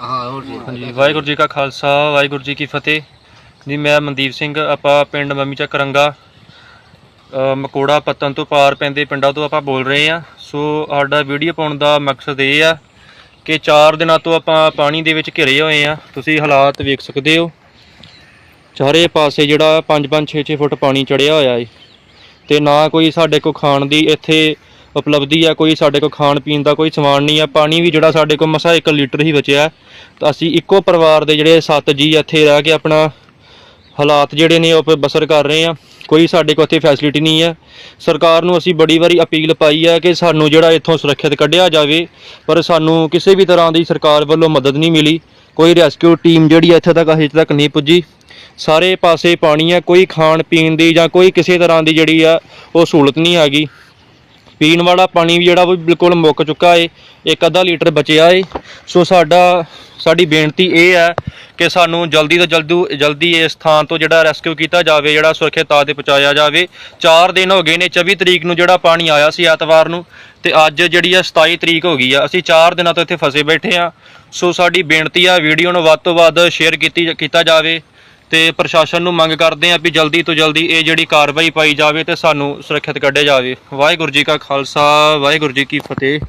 ਹਾਂ ਹੋਰ ਜੀ। ਹਾਂਜੀ ਵਾਹਿਗੁਰੂ ਜੀ ਕਾ ਖਾਲਸਾ ਵਾਹਿਗੁਰੂ ਜੀ ਕੀ ਫਤਿਹ। ਜੀ ਮੈਂ ਮਨਦੀਪ ਸਿੰਘ ਆਪਾਂ ਪਿੰਡ ਮੰਮੀ ਚੱਕ ਰੰਗਾ ਅ, ਮਕੋੜਾ ਪੱਤਨ ਤੋਂ ਪਾਰ ਪੈਂਦੇ ਪਿੰਡਾਂ ਤੋਂ ਆਪਾਂ ਬੋਲ ਰਹੇ ਆ ਸੋ ਸਾਡਾ ਵੀਡੀਓ ਪਾਉਣ ਦਾ ਮਕਸਦ ਇਹ ਆ ਕਿ 4 ਦਿਨਾਂ ਤੋਂ ਆਪਾਂ ਪਾਣੀ ਦੇ ਵਿੱਚ ਘਿਰੇ ਹੋਏ ਆ ਤੁਸੀਂ ਹਾਲਾਤ ਵੇਖ ਸਕਦੇ ਹੋ। ਚਾਰੇ ਪਾਸੇ ਜਿਹੜਾ 5-5 6-6 ਫੁੱਟ ਪਾਣੀ ਚੜਿਆ ਹੋਇਆ ਏ। ਤੇ ਨਾ ਕੋਈ ਸਾਡੇ ਕੋ ਖਾਣ ਦੀ ਇੱਥੇ ਉਪਲਬਧੀ ਆ, ਕੋਈ ਸਾਡੇ ਕੋਲ ਖਾਣ ਪੀਣ ਦਾ ਕੋਈ ਸਮਾਨ ਨਹੀਂ ਆ, ਪਾਣੀ ਵੀ ਜਿਹੜਾ ਸਾਡੇ ਕੋਲ ਮਸਾ 1 ਲੀਟਰ ਹੀ ਬਚਿਆ। ਤਾਂ ਅਸੀਂ ਇੱਕੋ ਪਰਿਵਾਰ ਦੇ ਜਿਹੜੇ 7 ਜੀ ਇੱਥੇ ਰਹਿ ਕੇ ਆਪਣਾ ਹਾਲਾਤ ਜਿਹੜੇ ਨੇ ਉਹ ਬਸਰ ਕਰ ਰਹੇ ਆ। ਕੋਈ ਸਾਡੇ ਕੋਲ ਇੱਥੇ ਫੈਸਿਲਿਟੀ ਨਹੀਂ ਹੈ ਸਰਕਾਰ ਨੂੰ ਅਸੀਂ ਬੜੀ ਵਾਰੀ ਅਪੀਲ ਪਾਈ ਹੈ ਕਿ ਸਾਨੂੰ ਜਿਹੜਾ ਇੱਥੋਂ ਸੁਰੱਖਿਅਤ ਕੱਢਿਆ ਜਾਵੇ, ਪਰ ਸਾਨੂੰ ਕਿਸੇ ਵੀ ਤਰ੍ਹਾਂ ਦੀ ਸਰਕਾਰ ਵੱਲੋਂ ਮਦਦ ਨਹੀਂ ਮਿਲੀ। ਕੋਈ ਰੈਸਕਿਊ ਟੀਮ ਜਿਹੜੀ ਇੱਥੇ ਤੱਕ, ਅਜੇ ਤੱਕ ਨਹੀਂ ਪੁੱਜੀ। ਸਾਰੇ ਪਾਸੇ ਪਾਣੀ ਹੈ ਕੋਈ ਖਾਣ ਪੀਣ ਦੀ ਜਾਂ ਕੋਈ ਕਿਸੇ ਤਰ੍ਹਾਂ ਦੀ ਜਿਹੜੀ ਆ, ਉਹ ਸਹੂਲਤ ਨਹੀਂ ਆ ਗਈ। ਪੀਣ ਵਾਲਾ ਪਾਣੀ ਵੀ ਜਿਹੜਾ ਉਹ ਬਿਲਕੁਲ ਮੁੱਕ ਚੁੱਕਾ ਏ, ਇੱਕ ਅੱਧਾ ਲੀਟਰ ਬਚਿਆ ਏ। ਸੋ ਸਾਡਾ, ਸਾਡੀ ਬੇਨਤੀ ਇਹ ਹੈ ਕਿ ਸਾਨੂੰ ਜਲਦੀ ਤੋਂ ਜਲਦੀ ਜਲਦੀ ਇਸ ਥਾਂ ਤੋਂ ਜਿਹੜਾ ਰੈਸਕਿਊ ਕੀਤਾ ਜਾਵੇ, ਜਿਹੜਾ ਸੁਰੱਖਿਅਤ ਥਾਂ ਤੇ ਪਹੁੰਚਾਇਆ ਜਾਵੇ। 4 ਦਿਨ ਹੋ ਗਏ ਨੇ 24 ਤਰੀਕ ਨੂੰ ਜਿਹੜਾ ਪਾਣੀ ਆਇਆ ਸੀ ਐਤਵਾਰ ਨੂੰ ਤੇ ਅੱਜ ਜਿਹੜੀ ਆ 27 ਤਰੀਕ ਹੋ ਗਈ ਆ। ਅਸੀਂ 4 ਦਿਨਾਂ ਤੋਂ ਇੱਥੇ ਫਸੇ ਬੈਠੇ ਆ। ਸੋ ਸਾਡੀ ਬੇਨਤੀ ਆ, ਵੀਡੀਓ ਨੂੰ ਵੱਧ ਤੋਂ ਵੱਧ ਸ਼ੇਅਰ ਕੀਤੀ, ਕੀਤਾ ਜਾਵੇ। ਤੇ ਪ੍ਰਸ਼ਾਸਨ ਨੂੰ ਮੰਗ ਕਰਦੇ ਹਾਂ ਵੀ ਜਲਦੀ ਤੋਂ ਜਲਦੀ ਇਹ ਜਿਹੜੀ ਕਾਰਵਾਈ ਪਾਈ ਜਾਵੇ ਤੇ ਸਾਨੂੰ ਸੁਰੱਖਿਅਤ ਕੱਢਿਆ ਜਾਵੇ। ਵਾਹਿਗੁਰੂ ਜੀ ਕਾ ਖਾਲਸਾ, ਵਾਹਿਗੁਰੂ ਜੀ ਕੀ ਫਤਿਹ।